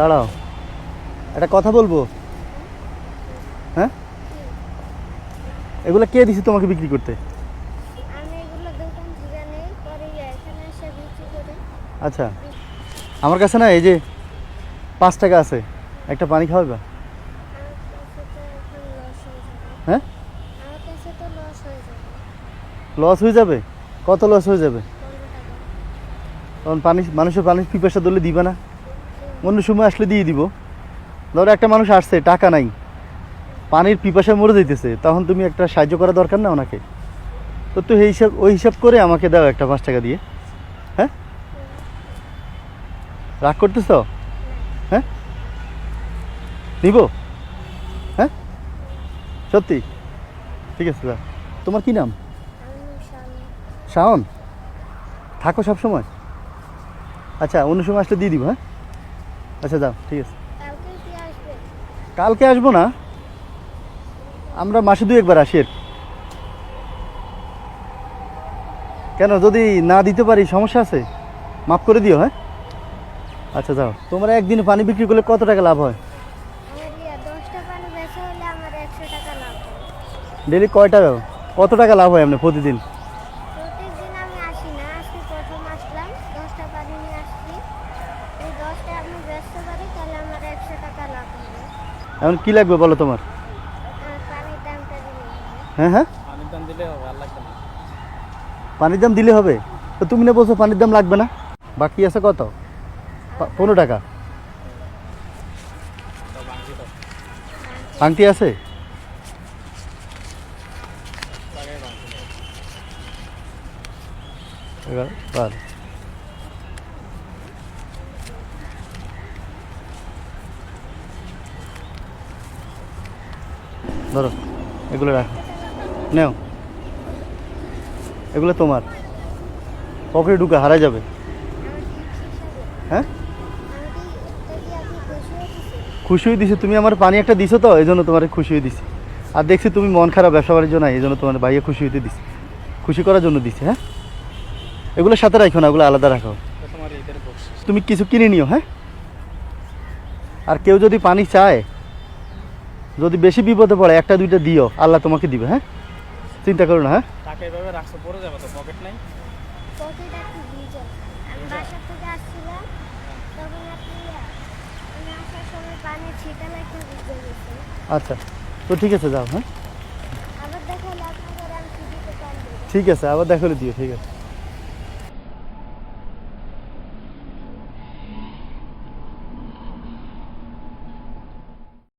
দাঁড়াও। একটা কথা বলব? হ্যাঁ? এগুলো কে দিছে তোমাকে বিক্রি করতে? আচ্ছা। আমার কাছে না এই যে পাঁচ টাকা আছে। একটা পানি খাওয়াবে হয়ে লস হয়ে? যাবে। কত লস হয়ে যাবে? তখন পানি মানুষের পানির পিপাসা ধরলে দিবে না? অন্য সময় আসলে দিয়ে দিব। ধরো একটা মানুষ আসছে, টাকা নাই। পানির পিপাসা মরে যাইতেছে, তখন তুমি একটা সাহায্য করা দরকার না ওনাকে? তো তুই এই হিসাব, ওই হিসাব করে আমাকে দাও একটা পাঁচ টাকা দিয়ে। হ্যাঁ? রাগ করতেছ? হ্যাঁ? নিব? হ্যাঁ? সত্যি? ঠিক আছে দাও তোমার কি নাম? শাওন। থাকো সব সময় আচ্ছা অন্য সময় আসলে দিয়ে দিব হ্যাঁ? আচ্ছা যাও ঠিক আছে। কালকে আসব না। আমরা মাসে দুই একবার আসি কেন যদি না দিতে পারি সমস্যা আছে? মাফ করে দিও হ্যাঁ? আচ্ছা যাও। তোমরা একদিন পানি বিক্রি করলে কত টাকা লাভ হয়? ডেলি কয় টাকা কত টাকা লাভ হয় আপনার প্রতিদিন? প্রত্যেকদিন আমি আসি না আজকে প্রথম আসলাম দশটা পানি নিয়ে আসছি। এই দশটা আমি বেচতে পারি তাহলে আমার একশো টাকা লাভ হবে। এখন কি লাগবে বলো তোমার? পানির দামটা দিলে হ্যাঁ হ্যাঁ? পানির দাম দিলে হবে তো তুমি না বলছো পানির দাম লাগবে না? বাকি আছে কত? পনেরো টাকা। ভাঙতি আছে? এগারো, ধরো এগুলো রাখো। নেও। এগুলো তোমার। পকেটে ঢুকে হারা যাবে। হ্যাঁ? খুশি হয়ে দিছে। তুমি আমার পানি একটা দিছো তো এই জন্য তোমার খুশি হয়ে দিছি। আর দেখছি তুমি মন খারাপ ব্যবসা বাণিজ্য নাই এই জন্য তোমার ভাইয়া খুশি হইতে দিছি। খুশি করার জন্য দিছি হ্যাঁ? এগুলো সাথে রাখো না ওগুলো আলাদা রাখো। তুমি কিছু কিনে নিও হ্যাঁ? আর কেউ যদি পানি চায় যদি বেশি বিপদে পড়ে একটা দুইটা দিও। আল্লাহ তোমাকে দিবে হ্যাঁ? চিন্তা করো না হ্যাঁ? টাকা এভাবে রাখছো পড়ে যাবে তো পকেট নাই? পকেট একটু ভিজে আমি বাসা থেকে আসছিলাম তখন আপনি আমি আসার সময় পানি ছিটালে একটু ভিজে গেছে। আচ্ছা তো ঠিক আছে যাও হ্যাঁ? আবার আমি ঠিক আছে আবার দেখলে দিও ঠিক আছে।